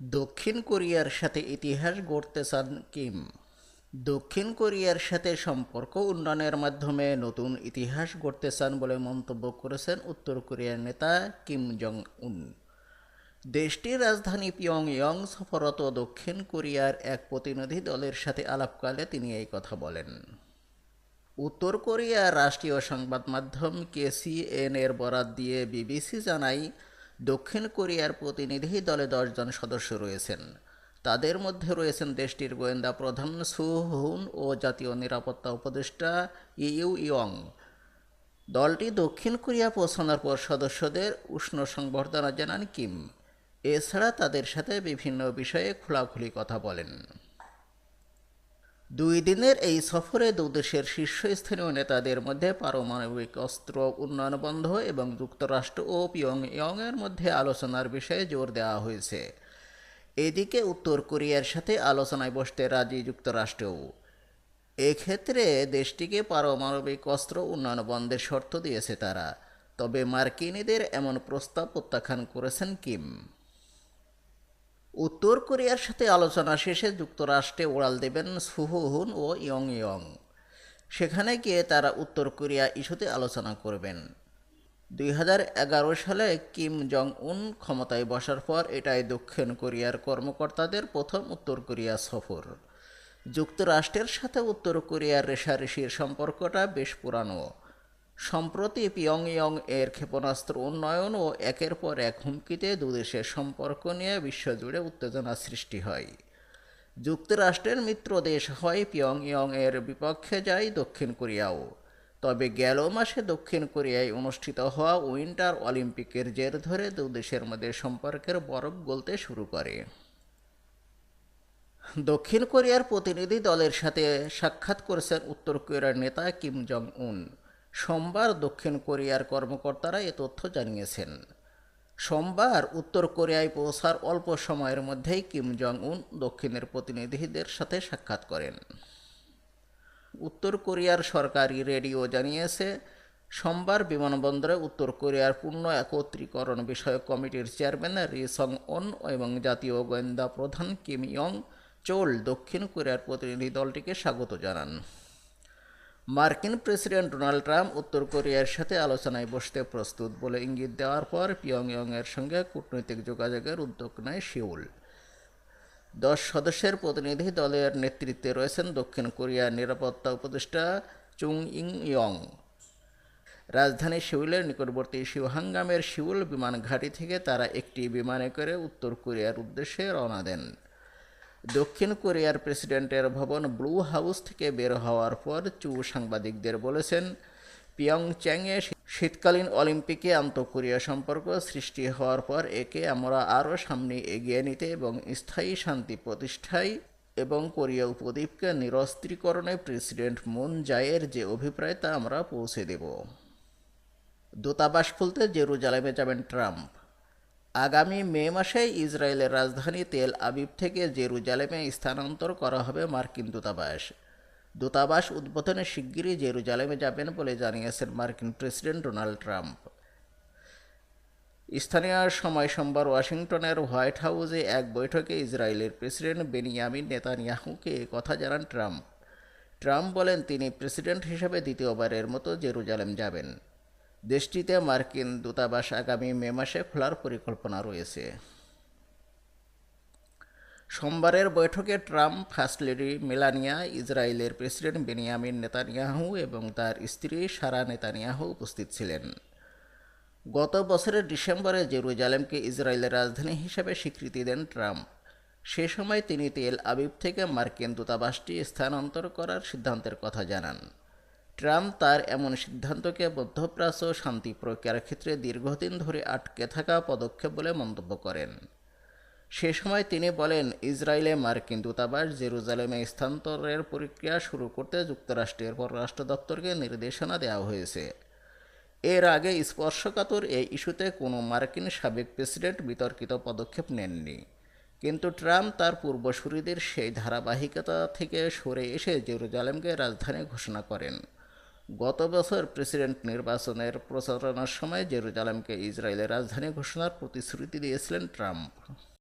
দক্ষিণ কোরিয়ার সাথে ইতিহাস গড়তে চান কিম। দক্ষিণ কোরিয়ার সাথে সম্পর্ক উন্নয়নের মাধ্যমে নতুন ইতিহাস গড়তে চান বলে মন্তব্য করেছেন উত্তর কোরিয়ার নেতা কিম জং উন দেশটির রাজধানী পিয়ংইয়ং সফরত দক্ষিণ কোরিয়ার এক প্রতিনিধি দলের সাথে আলাপকালে তিনি এই কথা বলেন। উত্তর কোরিয়ার রাষ্ট্রীয় সংবাদ মাধ্যম কেসিএন এর বরাত দিয়ে বিবিসি জানায় দক্ষিণ কোরিয়ার প্রতিনিধি দলে দশজন সদস্য রয়েছেন। তাদের মধ্যে রয়েছেন দেশটির গোয়েন্দা প্রধান সু হুন ও জাতীয় নিরাপত্তা উপদেষ্টা ইউ ইয়ং। দলটি দক্ষিণ কোরিয়া পৌঁছানোর পর সদস্যদের উষ্ণ সংবর্ধনা জানান কিম। এছাড়া তাদের সাথে বিভিন্ন বিষয়ে খোলাখুলি কথা বলেন। দুই দিনের এই সফরে দুদেশের শীর্ষস্থানীয় নেতাদের মধ্যে পারমাণবিক অস্ত্র, উন্নয়ন বন্ধ এবং যুক্তরাষ্ট্র ও ইয়ং পিয়ংইয়ংয়ের মধ্যে আলোচনার বিষয়ে জোর দেওয়া হয়েছে। এদিকে উত্তর কোরিয়ার সাথে আলোচনায় বসতে রাজি যুক্তরাষ্ট্রও। এক্ষেত্রে দেশটিকে পারমাণবিক অস্ত্র, উন্নয়ন বন্ধের শর্ত দিয়েছে তারা। তবে মার্কিনীদের এমন প্রস্তাব প্রত্যাখ্যান করেছেন কিম। উত্তর কোরিয়ার সাথে আলোচনা শেষে যুক্তরাষ্ট্রে ওড়াল দেবেন সুহুহুন ও ইয়ং ইয়ং। সেখানে গিয়ে তারা উত্তর কোরিয়া ইস্যুতে আলোচনা করবেন। দুই হাজার এগারো সালে কিম জং উন ক্ষমতায় বসার পর এটাই দক্ষিণ কোরিয়ার কর্মকর্তাদের প্রথম উত্তর কোরিয়া সফর। যুক্তরাষ্ট্রের সাথে উত্তর কোরিয়ার রেশারেশির সম্পর্কটা বেশ পুরানো। সম্প্রতি পিয়ংইয়ং এর ক্ষেপণাস্ত্র উন্নয়ন ও একের পর এক হুমকিতে দুদেশের সম্পর্ক নিয়ে বিশ্বজুড়ে উত্তেজনা সৃষ্টি হয়। যুক্তরাষ্ট্রের মিত্র দেশ হয় পিয়ংইয়ং এর বিপক্ষে যায় দক্ষিণ কোরিয়াও। তবে গেল মাসে দক্ষিণ কোরিয়ায় অনুষ্ঠিত হওয়া উইন্টার অলিম্পিকের জের ধরে দুদেশের মধ্যে সম্পর্কের বরফ গলতে শুরু করে। দক্ষিণ কোরিয়ার প্রতিনিধি দলের সাথে সাক্ষাৎ করেছেন উত্তর কোরিয়ার নেতা কিম জং উন সোমবার দক্ষিণ কোরিয়ার কর্মকর্তারা এ তথ্য জানিয়েছেন। সোমবার উত্তর কোরিয়ায় পৌঁছার অল্প সময়ের মধ্যেই কিম জং উন দক্ষিণের প্রতিনিধিদের সাথে সাক্ষাৎ করেন। উত্তর কোরিয়ার সরকারি রেডিও জানিয়েছে, সোমবার বিমানবন্দরে উত্তর কোরিয়ার পূর্ণ একত্রীকরণ বিষয়ক কমিটির চেয়ারম্যান রি সং ওন এবং জাতীয় গোয়েন্দা প্রধান কিম ইয়ং চোল দক্ষিণ কোরিয়ার প্রতিনিধি দলটিকে স্বাগত জানান। মার্কিন প্রেসিডেন্ট ডোনাল্ড ট্রাম্প উত্তর কোরিয়ার সাথে আলোচনায় বসতে প্রস্তুত বলে ইঙ্গিত দেওয়ার পর পিয়ংইয়ংয়ের সঙ্গে কূটনৈতিক যোগাযোগের উদ্যোগ নেয় সিউল দশ সদস্যের প্রতিনিধি দলের নেতৃত্বে রয়েছেন দক্ষিণ কোরিয়ার নিরাপত্তা উপদেষ্টা চুং ইং ইয়ং রাজধানী সিউলের নিকটবর্তী শিওহাঙ্গামের সিউল বিমান ঘাঁটি থেকে তারা একটি বিমানে করে উত্তর কোরিয়ার উদ্দেশ্যে রওনা দেন। দক্ষিণ কোরিয়ার প্রেসিডেন্টের ভবন ব্লু হাউস থেকে বের হওয়ার পর চু সাংবাদিকদের বলেছেন, পিয়ংচ্যাংয়ে শীতকালীন অলিম্পিকে আন্তঃকোরিয়া সম্পর্ক সৃষ্টি হওয়ার পর একে আমরা আরও সামনে এগিয়ে নিতে এবং স্থায়ী শান্তি প্রতিষ্ঠায় এবং কোরিয়া উপদ্বীপকে নিরস্ত্রীকরণে প্রেসিডেন্ট মুন জায়ের যে অভিপ্রায় তা আমরা পৌঁছে দেব। দূতাবাস খুলতে জেরুজালেমে যাবেন ট্রাম্প। আগামী মে মাসে ইসরায়েলের রাজধানী তেল আবিব থেকে জেরুজালেমে স্থানান্তর করা হবে মার্কিন দূতাবাস। দূতাবাস উদ্বোধনে শিগগিরই জেরুজালেমে যাবেন বলে জানিয়েছেন মার্কিন প্রেসিডেন্ট ডোনাল্ড ট্রাম্প। স্থানীয় সময় সোমবার ওয়াশিংটনের হোয়াইট হাউসে এক বৈঠকে ইসরায়েলের প্রেসিডেন্ট বেনিয়ামিন নেতানিয়াহুকে কথা জানান ট্রাম্প। ট্রাম্প বলেন, তিনি প্রেসিডেন্ট হিসেবে দ্বিতীয়বারের মতো জেরুজালেম যাবেন। দেশটিতে মার্কিন দূতাবাস আগামী মে মাসে খোলার পরিকল্পনা রয়েছে। সোমবারের বৈঠকে ট্রাম্প, ফার্স্ট লেডি মেলানিয়া, ইসরায়েলের প্রেসিডেন্ট বেনিয়ামিন নেতানিয়াহু এবং তার স্ত্রী সারা নেতানিয়াহু উপস্থিত ছিলেন। গত বছরের ডিসেম্বরে জেরুজালেমকে ইসরায়েলের রাজধানী হিসেবে স্বীকৃতি দেন ট্রাম্প। সে সময় তিনি তেল আবিব থেকে মার্কিন দূতাবাসটি স্থানান্তর করার সিদ্ধান্তের কথা জানান। ট্রাম্প তার এমন সিদ্ধান্তকে মধ্যপ্রাচ্য শান্তি প্রক্রিয়ার ক্ষেত্রে দীর্ঘদিন ধরে আটকে থাকা পদক্ষেপ বলে মন্তব্য করেন। সে সময় তিনি বলেন, ইসরায়েলে মার্কিন দূতাবাস জেরুজালেমে স্থানান্তরের প্রক্রিয়া শুরু করতে যুক্তরাষ্ট্রের পররাষ্ট্র দপ্তরকে নির্দেশনা দেওয়া হয়েছে। এর আগে স্পর্শকাতর এই ইস্যুতে কোনো মার্কিন সাবেক প্রেসিডেন্ট বিতর্কিত পদক্ষেপ নেননি। কিন্তু ট্রাম্প তার পূর্বসূরিদের সেই ধারাবাহিকতা থেকে সরে এসে জেরুজালেমকে রাজধানী ঘোষণা করেন। গত বছর প্রেসিডেন্ট নির্বাচনের প্রচারণার সময় জেরুজালেমকে ইসরায়েলের রাজধানী ঘোষণার প্রতিশ্রুতি দিয়েছিলেন ট্রাম্প।